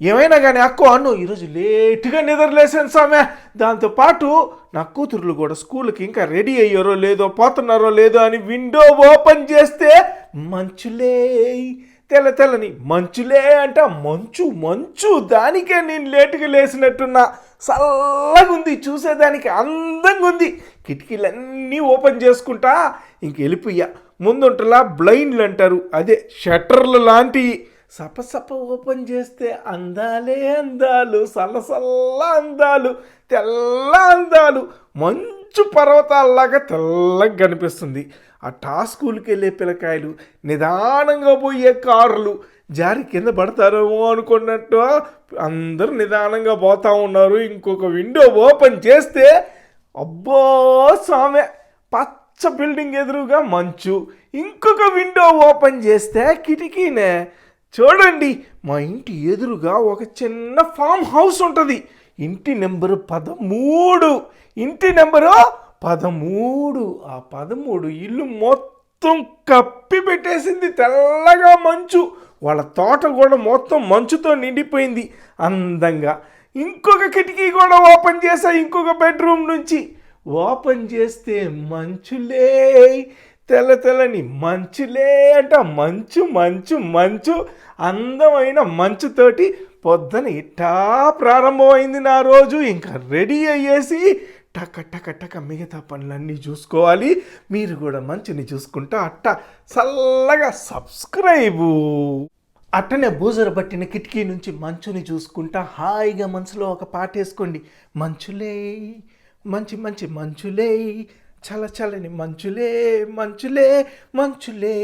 ఏమైనా కానీ అక్కు అన్ను ఈరోజు లేటుగా నిద్రలేసాను సామె. దాంతోపాటు నా కూతురులు కూడా స్కూల్కి ఇంకా రెడీ అయ్యారో లేదో పోతున్నారో లేదో అని విండో ఓపెన్ చేస్తే మంచులే తెల్ల తెల్లని మంచులే అంట మంచు మంచు దానికే నేను లేటుగా లేసినట్టున్నా. చల్లగా ఉంది చూసేదానికి అందంగా ఉంది కిటికీలన్నీ ఓపెన్ చేసుకుంటా ఇంక వెళ్ళిపోయా ముందుంటలా బ్లైండ్లు అంటారు అదే షట్టర్లు లాంటివి సపసప ఓపెన్ చేస్తే అందాలే అందాలు సల్లసల్ల అందాలు తెల్ల అందాలు మంచు పర్వతాల్లాగా తెల్లగా కనిపిస్తుంది. ఆ టా స్కూల్కి వెళ్ళే పిల్లకాయలు నిదానంగా పోయే కార్లు జారి కింద పడతారేమో అనుకున్నట్టు అందరూ నిదానంగా పోతా ఉన్నారు. ఇంకొక విండో ఓపెన్ చేస్తే అబ్బో సామె పచ్చ బిల్డింగ్ ఎదురుగా మంచు. ఇంకొక విండో ఓపెన్ చేస్తే కిటికీనే చూడండి మా ఇంటి ఎదురుగా ఒక చిన్న ఫామ్ హౌస్ ఉంటుంది. ఇంటి నెంబరు పదమూడు. ఇంటి నెంబరు పదమూడు. ఆ పదమూడు ఇల్లు మొత్తం కప్పి పెట్టేసింది తెల్లగా మంచు. వాళ్ళ తోట కూడా మొత్తం మంచుతో నిండిపోయింది. అందంగా. ఇంకొక కిటికీ కూడా ఓపెన్ చేశా ఇంకొక బెడ్రూమ్ నుంచి. ఓపెన్ చేస్తే మంచులే తెల్ల తెల్లని మంచులే అంట మంచు మంచు మంచు అందమైన మంచుతోటి పొద్దున ఇట్టా ప్రారంభమైంది నా రోజు. ఇంకా రెడీ అయ్యేసి టక టక టక మిగతా పనులన్నీ చూసుకోవాలి. మీరు కూడా మంచుని చూసుకుంటా అట్ట చల్లగా సబ్స్క్రైబు. అట్టనే బూజర పట్టిన కిటికీ నుంచి మంచుని చూసుకుంటా హాయిగా మనసులో ఒక పాట వేసుకోండి మంచులే మంచి మంచి మంచులే చల చల్లని మంచులే మంచులే మంచులే.